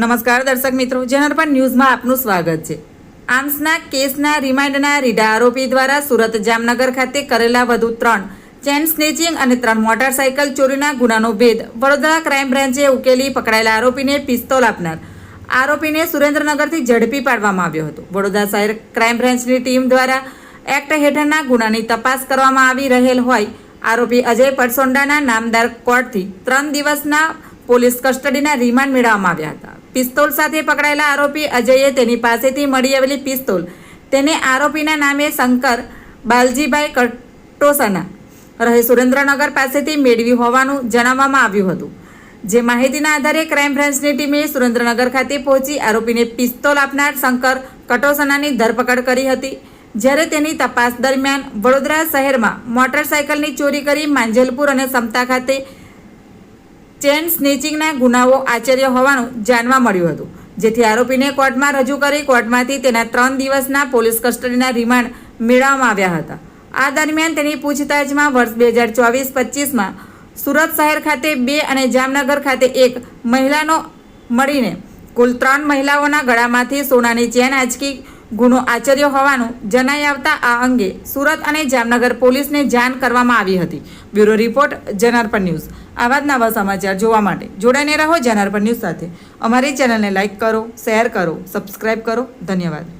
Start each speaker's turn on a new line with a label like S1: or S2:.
S1: નમસ્કાર દર્શક મિત્રો જનરપન ન્યૂઝમાં આપનું સ્વાગત છે. આર્મ્સના કેસના રિમાન્ડના રીઢા આરોપી દ્વારા સુરત જામનગર ખાતે કરેલા વધુ ત્રણ ચેન સ્નેચિંગ અને ત્રણ મોટરસાયકલ ચોરીના ગુનાનો ભેદ વડોદરા ક્રાઇમ બ્રાન્ચે ઉકેલી પકડાયેલા આરોપીને પિસ્તોલ આપનાર આરોપીને સુરેન્દ્રનગરથી ઝડપી પાડવામાં આવ્યો હતો. વડોદરા શહેર ક્રાઇમ બ્રાન્ચની ટીમ દ્વારા એક્ટ હેઠળના ગુનાની તપાસ કરવામાં આવી રહેલ હોય, આરોપી અજય પરસોંડાના નામદાર કોર્ટથી ત્રણ દિવસના પોલીસ કસ્ટડીના રિમાન્ડ મેળવવામાં આવ્યા હતા. પિસ્તોલ સાથે પકડાયેલા આરોપી અજયે તેની પાસેથી મળી આવેલી પિસ્તોલ. તેને આરોપીના નામે શંકર બાલજીભાઈ કટોસાના રહે સુરેન્દ્રનગર પાસેથી મેળવી હોવાનું જણાવવામાં આવ્યું હતું. જે માહિતીના આધારે ક્રાઇમ બ્રાન્ચની ટીમે સુરેન્દ્રનગર ખાતે પહોંચી આરોપીને પિસ્તોલ આપનાર શંકર કટોસનાની ધરપકડ કરી હતી. જ્યારે તેની તપાસ દરમિયાન વડોદરા શહેરમાં મોટરસાયકલની ચોરી કરી માંજલપુર અને સમતા ખાતે ચેન સ્નેચિંગના ગુનાઓ આચર્ય હોવાનું જાણવા મળ્યું હતું, જેથી આરોપીને કોર્ટમાં રજૂ કરી કોર્ટમાંથી તેના ત્રણ દિવસના પોલીસ કસ્ટડીના રિમાન્ડ મેળવવામાં આવ્યા હતા. આ દરમિયાન તેની પૂછતાછમાં વર્ષ બે હજાર ચોવીસ પચીસમાં સુરત શહેર ખાતે બે અને જામનગર ખાતે એક મહિલાનો મળીને કુલ ત્રણ મહિલાઓના ગળામાંથી સોનાની ચેન આંચકી ગુનો આચર્યો હોવાનું જણાઈ આવતા આ અંગે સુરત અને જામનગર પોલીસને જાણ કરવામાં આવી હતી. Bureau report Janarpan news. આવા જ નવા સમાચાર જોવા માટે જોડાઈને રહો જનાર્પણ ન્યૂઝ સાથે. અમારી ચેનલને લાઇક કરો, શેર કરો, સબસ્ક્રાઇબ કરો. ધન્યવાદ.